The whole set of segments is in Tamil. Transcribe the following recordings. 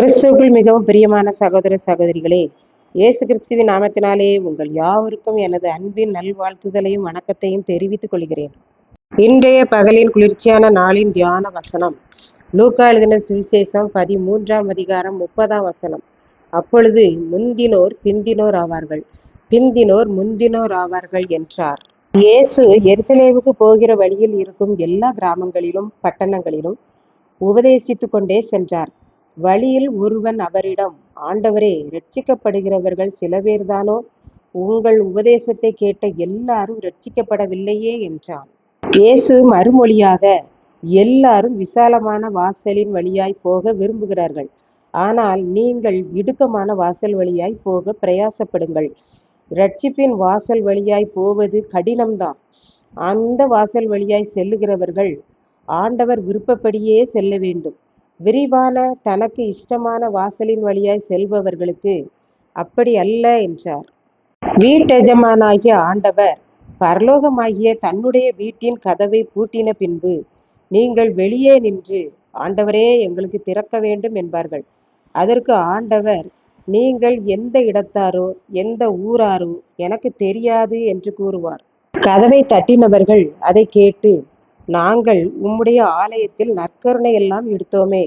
கிறிஸ்துவுக்குள் மிகவும் பிரியமான சகோதர சகோதரிகளே இயேசு கிறிஸ்துவின் நாமத்தினாலே உங்கள் யாவருக்கும் எனது அன்பின் நல்வாழ்த்துதலையும் வணக்கத்தையும் தெரிவித்துக் கொள்கிறேன். இன்றைய பகலின் குளிர்ச்சியான நாளின் தியான வசனம் லூக்கா எழுதின சுவிசேஷம் பதிமூன்றாம் அதிகாரம் முப்பதாம் வசனம். அப்பொழுது முந்தினோர் பிந்தினோர் ஆவார்கள் பிந்தினோர் முந்தினோர் ஆவார்கள் என்றார். இயேசு எருசலேமுக்கு போகிற வழியில் இருக்கும் எல்லா கிராமங்களிலும் பட்டணங்களிலும் உபதேசித்துக் கொண்டே சென்றார். வழியில் ஒருவன் அவரிடம் ஆண்டவரே ரட்சிக்கப்படுகிறவர்கள் சில பேர்தானோ? உங்கள் உபதேசத்தை கேட்ட எல்லாரும் ரட்சிக்கப்படவில்லையே என்றான். இயேசு மறுமொழியாக எல்லாரும் விசாலமான வாசலின் வழியாய் போக விரும்புகிறார்கள். ஆனால் நீங்கள் இடுக்கமான வாசல் வழியாய் போக பிரயாசப்படுங்கள். ரட்சிப்பின் வாசல் வழியாய் போவது கடினம்தான். அந்த வாசல் வழியாய் செல்லுகிறவர்கள் ஆண்டவர் விருப்பப்படியே செல்ல வேண்டும். விரிவான தனக்கு இஷ்டமான வாசலின் வழியாய் செல்பவர்களுக்கு அப்படி அல்ல என்றார். வீட்டெஜமானாகிய ஆண்டவர் பரலோகமாகிய தன்னுடைய வீட்டின் கதவை பூட்டின பின்பு நீங்கள் வெளியே நின்று ஆண்டவரே எங்களுக்கு திறக்க வேண்டும் என்பார்கள். அதற்கு ஆண்டவர் நீங்கள் எந்த இடத்தாரோ எந்த ஊராரோ எனக்கு தெரியாது என்று கூறுவார். கதவை தட்டினவர்கள் அதை கேட்டு நாங்கள் உம்முடைய ஆலயத்தில் நற்கருணை எல்லாம் எடுத்தோமே.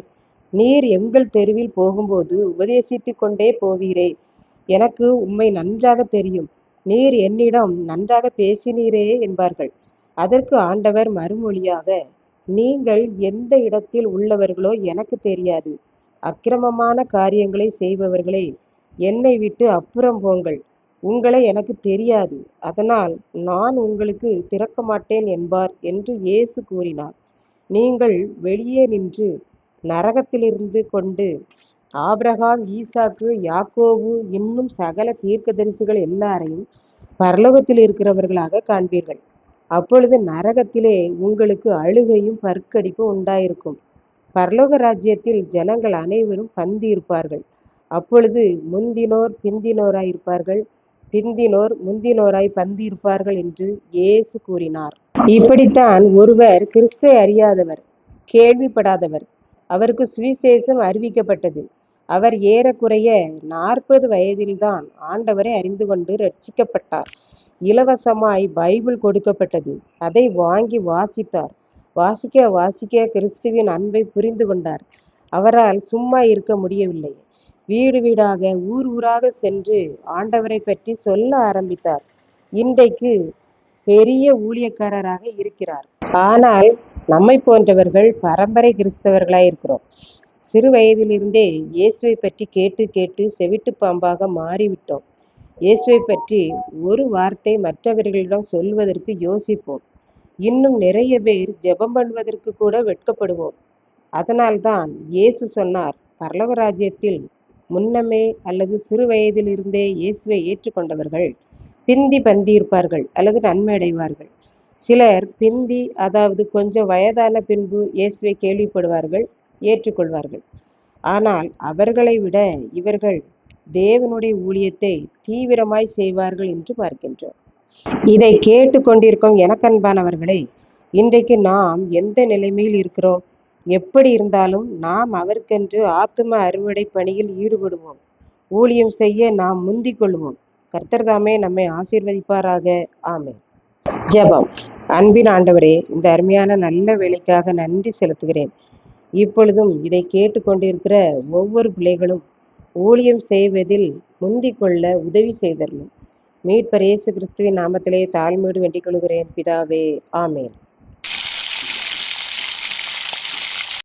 நீர் எங்கள் தெருவில் போகும்போது உபதேசித்துக் கொண்டே போவீரே. எனக்கு உம்மை நன்றாக தெரியும். நீர் என்னிடம் நன்றாக பேசினீரே என்பார்கள். அதற்கு ஆண்டவர் மறுமொழியாக நீங்கள் எந்த இடத்தில் உள்ளவர்களோ எனக்கு தெரியாது. அக்கிரமமான காரியங்களை செய்பவர்களே என்னை விட்டு அப்புறம் போங்கள். உங்களை எனக்கு தெரியாது. அதனால் நான் உங்களுக்கு திறக்க மாட்டேன் என்பார் என்று இயேசு கூறினார். நீங்கள் வெளியே நின்று நரகத்திலிருந்து கொண்டு ஆபிரகாம் ஈசாக்கு யாக்கோவு இன்னும் சகல தீர்க்கதரிசிகள் எல்லாரையும் பரலோகத்தில் இருக்கிறவர்களாக காண்பீர்கள். அப்பொழுது நரகத்திலே உங்களுக்கு அழுகையும் பற்கடிப்பும் உண்டாயிருக்கும். பரலோக ராஜ்யத்தில் ஜனங்கள் அனைவரும் பந்தி இருப்பார்கள் அப்பொழுது முந்தினோர் பிந்தினோராயிருப்பார்கள். பிந்தினோர் முந்தினோராய் பந்தி இருப்பார்கள் என்று இயேசு கூறினார். இப்படித்தான் ஒருவர் கிறிஸ்துவை அறியாதவர் கேள்விப்படாதவர் அவருக்கு சுவிசேஷம் அறிவிக்கப்பட்டது. அவர் ஏறக்குறைய நாற்பது வயதில்தான் ஆண்டவரை அறிந்து கொண்டு ரட்சிக்கப்பட்டார் இலவசமாய் பைபிள் கொடுக்கப்பட்டது. அதை வாங்கி வாசித்தார். வாசிக்க வாசிக்க கிறிஸ்துவின் அன்பை புரிந்து கொண்டார். அவரால் சும்மா இருக்க முடியவில்லை. வீடு வீடாக ஊர் ஊராக சென்று ஆண்டவரை பற்றி சொல்ல ஆரம்பித்தார். இன்றைக்கு பெரிய ஊழியக்காரராக இருக்கிறார். ஆனால் நம்மை போன்றவர்கள் பரம்பரை கிறிஸ்தவர்களாய் இருக்கிறோம். சிறு வயதிலிருந்தே இயேசுவை பற்றி கேட்டு கேட்டு செவிட்டு பாம்பாக மாறிவிட்டோம். இயேசுவை பற்றி ஒரு வார்த்தை மற்றவர்களிடம் சொல்வதற்கு யோசிப்போம். இன்னும் நிறைய பேர் ஜெபம் பண்ணுவதற்கு கூட வெட்கப்படுவோம். அதனால்தான் இயேசு சொன்னார் பரலோக ராஜ்யத்தில் முன்னமே அல்லது சிறு வயதிலிருந்தே இயேசுவை ஏற்றுக்கொண்டவர்கள். பிந்தி பந்தி இருப்பார்கள் அல்லது நன்மை அடைவார்கள் சிலர் பிந்தி அதாவது கொஞ்சம் வயதான பின்பு இயேசுவை கேள்விப்படுவார்கள் ஏற்றுக்கொள்வார்கள். ஆனால் அவர்களை விட இவர்கள் தேவனுடைய ஊழியத்தை தீவிரமாய் செய்வார்கள் என்று பார்க்கின்றோம். இதை கேட்டு கொண்டிருக்கும் எனக்கன்பானவர்களே இன்றைக்கு நாம் எந்த நிலைமையில் இருக்கிறோம்? எப்படி இருந்தாலும் நாம் அவருக்கென்று ஆத்தும அறுவடை பணியில் ஈடுபடுவோம். ஊழியம் செய்ய நாம் முந்திக் கொள்வோம். கர்த்தர்தாமே நம்மை ஆசீர்வதிப்பாராக. ஆமே ஜெபம். அன்பின் ஆண்டவரே இந்த அருமையான நல்ல வேலைக்காக நன்றி செலுத்துகிறேன். இப்பொழுதும் இதை கேட்டுக்கொண்டிருக்கிற ஒவ்வொரு பிள்ளைகளும் ஊழியம் செய்வதில் முந்திக் கொள்ள உதவி செய்தரணும். மீட்பர் இயேசு கிறிஸ்துவின் நாமத்திலே தாழ்மையோடு வேண்டிக் கொள்கிறேன். பிதாவே ஆமேன்.